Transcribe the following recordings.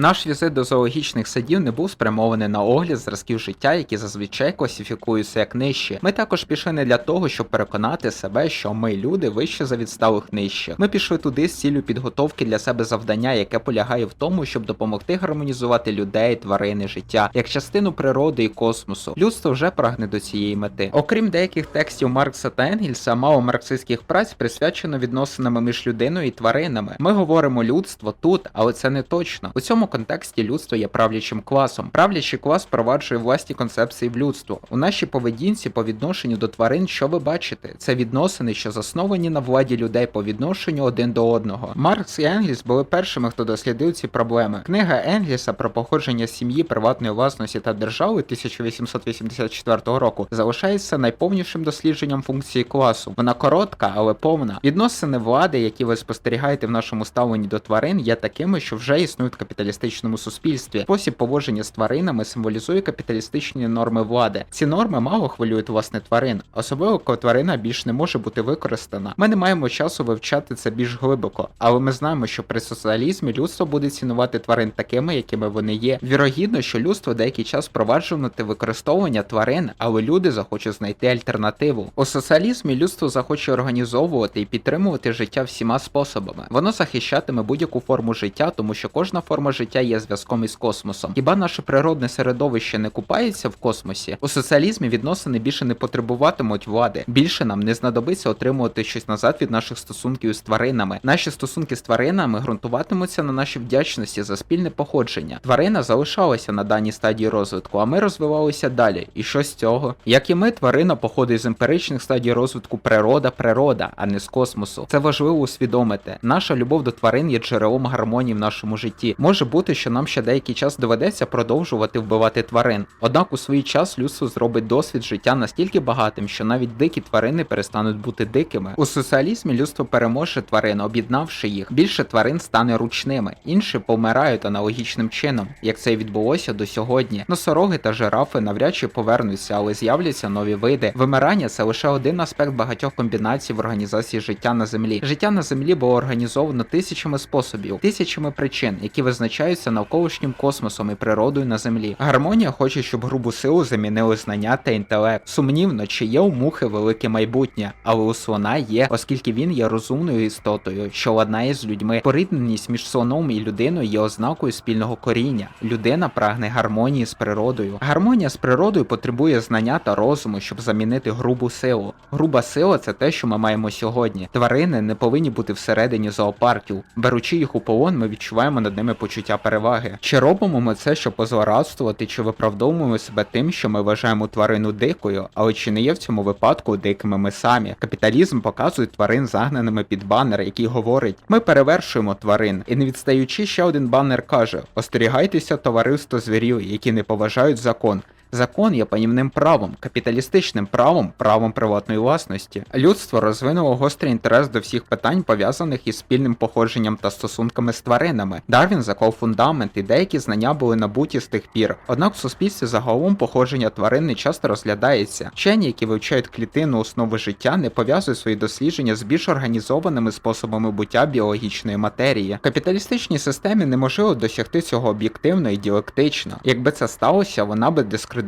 Наш візит до зоологічних садів не був спрямований на огляд зразків життя, які зазвичай класифікуються як нижчі. Ми також пішли не для того, щоб переконати себе, що ми люди вище за відсталих нижчих. Ми пішли туди з ціллю підготовки для себе завдання, яке полягає в тому, щоб допомогти гармонізувати людей, тварини, життя як частину природи і космосу. Людство вже прагне до цієї мети. Окрім деяких текстів Маркса та Енгельса, мало марксистських праць присвячено відносинами між людиною і тваринами. Ми говоримо людство тут, але це не точно. У цьому контексті людство є правлячим класом. Правлячий клас впроваджує власні концепції в людство. У нашій поведінці по відношенню до тварин, що ви бачите, це відносини, що засновані на владі людей по відношенню один до одного. Маркс і Енгельс були першими, хто дослідив ці проблеми. Книга Енгельса про походження сім'ї, приватної власності та держави 1884 року залишається найповнішим дослідженням функції класу. Вона коротка, але повна. Відносини влади, які ви спостерігаєте в нашому ставленні до тварин, є такими, що вже існують в капіталістичному суспільстві. Спосіб поводження з тваринами символізує капіталістичні норми влади. Ці норми мало хвилюють власне тварин, особливо коли тварина більш не може бути використана. Ми не маємо часу вивчати це більш глибоко, але ми знаємо, що при соціалізмі людство буде цінувати тварин такими, якими вони є. Вірогідно, що людство деякий час впроваджуватиме використовування тварин, але люди захочуть знайти альтернативу. У соціалізмі людство захоче організовувати і підтримувати життя всіма способами. Воно захищатиме будь-яку форму життя, тому що кожна форма життя є зв'язком із космосом. Хіба наше природне середовище не купається в космосі? У соціалізмі відносини більше не потребуватимуть влади. Більше нам не знадобиться отримувати щось назад від наших стосунків з тваринами. Наші стосунки з тваринами ґрунтуватимуться на нашій вдячності за спільне походження. Тварина залишалася на даній стадії розвитку, а ми розвивалися далі. І що з цього? Як і ми, тварина походить з емпіричних стадій розвитку природа, природа, а не з космосу. Це важливо усвідомити. Наша любов до тварин є джерелом гармонії в нашому житті. Може бути, що нам ще деякий час доведеться продовжувати вбивати тварин. Однак у свій час людство зробить досвід життя настільки багатим, що навіть дикі тварини перестануть бути дикими. У соціалізмі людство переможе тварин, об'єднавши їх. Більше тварин стане ручними, інші помирають аналогічним чином, як це і відбулося до сьогодні. Носороги та жирафи навряд чи повернуться, але з'являться нові види. Вимирання це лише один аспект багатьох комбінацій в організації життя на землі. Життя на землі було організовано тисячами способів, тисячами причин, які визначаються навколишнім космосом і природою на землі. Гармонія хоче, щоб грубу силу замінили знання та інтелект. Сумнівно, чи є у мухи велике майбутнє, але у слона є, оскільки він є розумною істотою, що ладнає з людьми. Порідненість між слоном і людиною є ознакою спільного коріння. Людина прагне гармонії з природою. Гармонія з природою потребує знання та розуму, щоб замінити грубу силу. Груба сила це те, що ми маємо сьогодні. Тварини не повинні бути всередині зоопарків. Беручи їх у полон, ми відчуваємо над ними почуття переваги. Чи робимо ми це, щоб позлорадствувати, чи виправдовуємо себе тим, що ми вважаємо тварину дикою, але чи не є в цьому випадку дикими ми самі? Капіталізм показує тварин загнаними під банер, який говорить: ми перевершуємо тварин. І не відстаючи, ще один банер каже: остерігайтеся товариство звірів, які не поважають закон. Закон є панівним правом, капіталістичним правом, правом приватної власності. Людство розвинуло гострий інтерес до всіх питань, пов'язаних із спільним походженням та стосунками з тваринами. Дарвін заклав фундамент, і деякі знання були набуті з тих пір. Однак в суспільстві загалом походження тварин не часто розглядається. Вчені, які вивчають клітину основи життя, не пов'язують свої дослідження з більш організованими способами буття біологічної матерії. Капіталістичній системі неможливо досягти цього об'єктивно і діалектично. Якби це сталося, вона би дискредитувала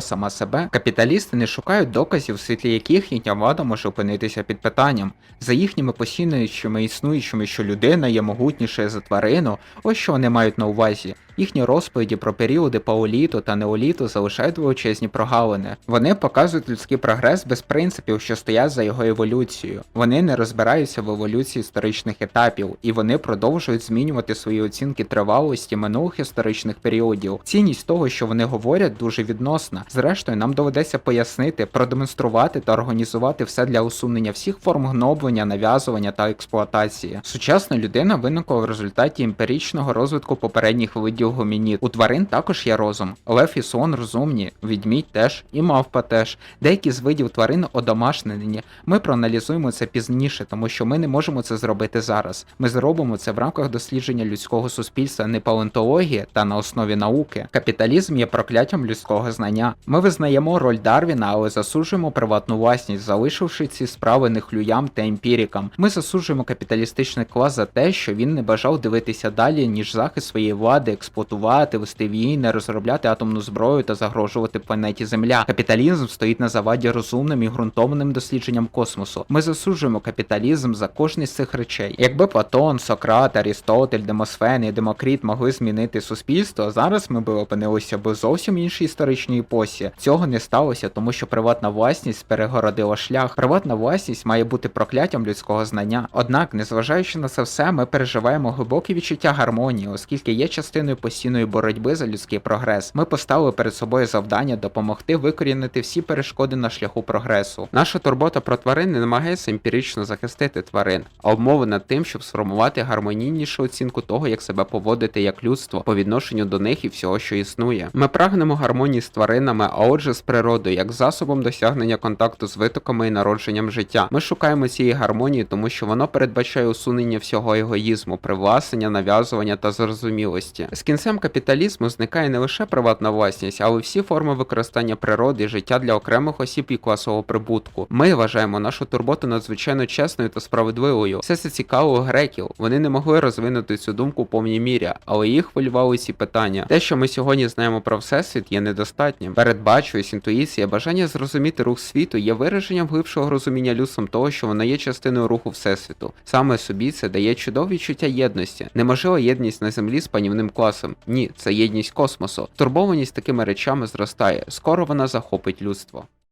сама себе. Капіталісти не шукають доказів, в світлі яких їхня влада може опинитися під питанням. За їхніми постійними існуючими, що людина є могутніша за тварину, ось що вони мають на увазі. Їхні розповіді про періоди паоліту та неоліту залишають величезні прогалини. Вони показують людський прогрес без принципів, що стоять за його еволюцією. Вони не розбираються в еволюції історичних етапів, і вони продовжують змінювати свої оцінки тривалості минулих історичних періодів. Цінність того, що вони говорять, дуже відносна. Зрештою, нам доведеться пояснити, продемонструвати та організувати все для усунення всіх форм гноблення, нав'язування та експлуатації. Сучасна людина виникла в результаті емпіричного розвитку попередніх видів гомінід. У тварин також є розум. Лев і слон розумні, відмідь теж і мавпа теж. Деякі з видів тварин одомашнені. Ми проаналізуємо це пізніше, тому що ми не можемо це зробити зараз. Ми зробимо це в рамках дослідження людського суспільства, не палеонтології та на основі науки. Капіталізм є прокляттям людського знання. Ми визнаємо роль Дарвіна, але засуджуємо приватну власність, залишивши ці справи нехлюям та емпірикам. Ми засуджуємо капіталістичний клас за те, що він не бажав дивитися далі, ніж захист своєї влади, експлуатації експлуатувати, вести війни, розробляти атомну зброю та загрожувати планеті Земля. Капіталізм стоїть на заваді розумним і ґрунтовним дослідженням космосу. Ми засуджуємо капіталізм за кожний з цих речей. Якби Платон, Сократ, Арістотель, Демосфен і Демокріт могли змінити суспільство, зараз ми б опинилися у зовсім іншій історичній епосі. Цього не сталося, тому що приватна власність перегородила шлях. Приватна власність має бути прокляттям людського знання. Однак, незважаючи на це все, ми переживаємо глибоке відчуття гармонії, оскільки є частиною постійної боротьби за людський прогрес. Ми поставили перед собою завдання допомогти викорінити всі перешкоди на шляху прогресу. Наша турбота про тварин не намагається емпірично захистити тварин, а обмовлена тим, щоб сформувати гармонійнішу оцінку того, як себе поводити як людство по відношенню до них і всього, що існує. Ми прагнемо гармонії з тваринами, а отже, з природою, як засобом досягнення контакту з витоками і народженням життя. Ми шукаємо цієї гармонії, тому що воно передбачає усунення всього егоїзму, привласнення, нав'язування та зрозумілості. Кінцем капіталізму зникає не лише приватна власність, але всі форми використання природи і життя для окремих осіб і класового прибутку. Ми вважаємо нашу турботу надзвичайно чесною та справедливою. Все це цікаво греків. Вони не могли розвинути цю думку в повній мірі, але їх хвилювали ці питання. Те, що ми сьогодні знаємо про всесвіт, є недостатнім. Передбачуюсь, інтуїція, бажання зрозуміти рух світу є вираженням глибшого розуміння людством того, що воно є частиною руху всесвіту. Саме собі це дає чудове відчуття єдності. Неможлива єдність на землі з панівним класом. Ні, це єдність космосу. Турбованість такими речами зростає. Скоро вона захопить людство.